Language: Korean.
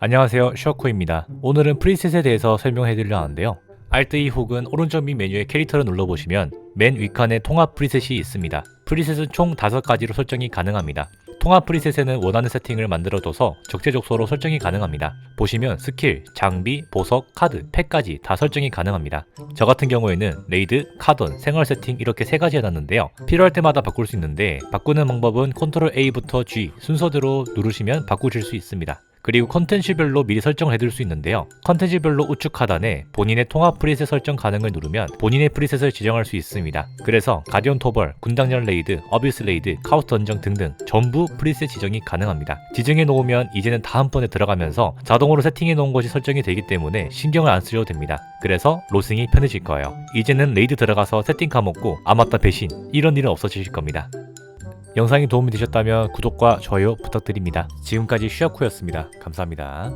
안녕하세요 슈어코입니다. 오늘은 프리셋에 대해서 설명해 드리려 하는데요. Alt2 혹은 오른쪽 밑 메뉴의 캐릭터를 눌러보시면 맨 위칸에 통합 프리셋이 있습니다. 프리셋은 총 5가지로 설정이 가능합니다. 통합 프리셋에는 원하는 세팅을 만들어둬서 적재적소로 설정이 가능합니다. 보시면 스킬, 장비, 보석, 카드, 팩까지 다 설정이 가능합니다. 저 같은 경우에는 레이드, 카던, 생활 세팅 이렇게 세 가지 해놨는데요. 필요할 때마다 바꿀 수 있는데 바꾸는 방법은 컨트롤 A부터 G 순서대로 누르시면 바꾸실 수 있습니다 그리고 컨텐츠별로 미리 설정을 해둘 수 있는데요. 컨텐츠별로 우측 하단에 본인의 통합 프리셋 설정 가능을 누르면 본인의 프리셋을 지정할 수 있습니다. 그래서 가디언 토벌, 군당열 레이드, 어비스 레이드, 카우스 던전 등등 전부 프리셋 지정이 가능합니다. 지정해 놓으면 이제는 다음번에 들어가면서 자동으로 세팅해 놓은 것이 설정이 되기 때문에 신경을 안 쓰셔도 됩니다. 그래서 로싱이 편해질 거예요. 이제는 레이드 들어가서 세팅 까먹고 아맞다 배신 이런 일은 없어지실 겁니다. 영상이 도움이 되셨다면 구독과 좋아요 부탁드립니다. 지금까지 슈아쿠였습니다. 감사합니다.